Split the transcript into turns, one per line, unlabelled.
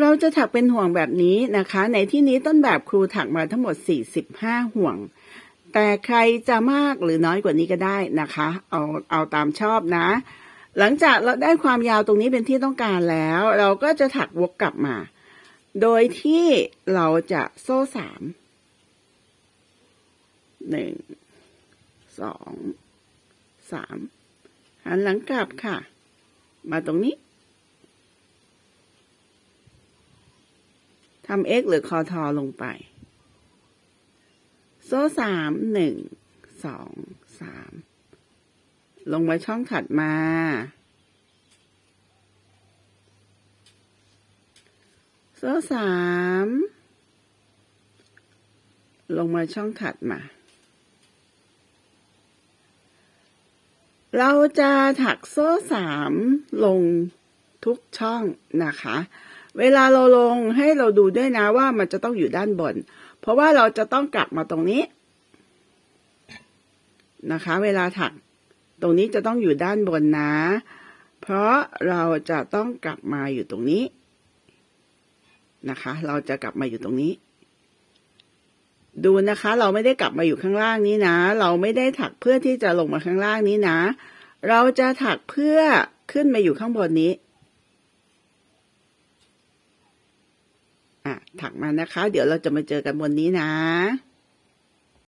เราจะถักเป็นห่วงแบบนี้นะคะ ในที่นี้ต้นแบบครูถักมาทั้งหมด 45 ห่วง แต่ใครจะมากหรือน้อยกว่านี้ก็ได้นะคะ เอาเอาตามชอบนะ หลังจากเราได้ความยาวตรงนี้เป็นที่ต้องการแล้ว เราก็จะถักวกกลับมา โดยที่เราจะโซ่สามหนึ่งสองสามหันหลังกลับค่ะ มาตรงนี้ำ x หรือคอทอลงไป โซ่สามหนึ่งสองสามลงมาช่องถัดมา โซ่สามลงมาช่องถัดมา เราจะถักโซ่สามลงทุกช่องนะคะ เวลาเราลงให้เราดูด้วยนะว่ามันจะต้องอยู่ด้านบน เพราะว่าเราจะต้องกลับมาตรงนี้นะคะ เวลาถัก ตรงนี้จะต้องอยู่ด้านบนนะ เพราะเราจะต้องกลับมาอยู่ตรงนี้นะคะ เราจะกลับมาอยู่ตรงนี้ ดูนะคะ เราไม่ได้กลับมาอยู่ข้างล่างนี้นะ เราไม่ได้ถักเพื่อที่จะลงมาข้างล่างนี้นะ เราจะถักเพื่อขึ้นมาอยู่ข้างบนนี้ อะถักมานะคะ เดี๋ยวเราจะมาเจอกันบนนี้นะ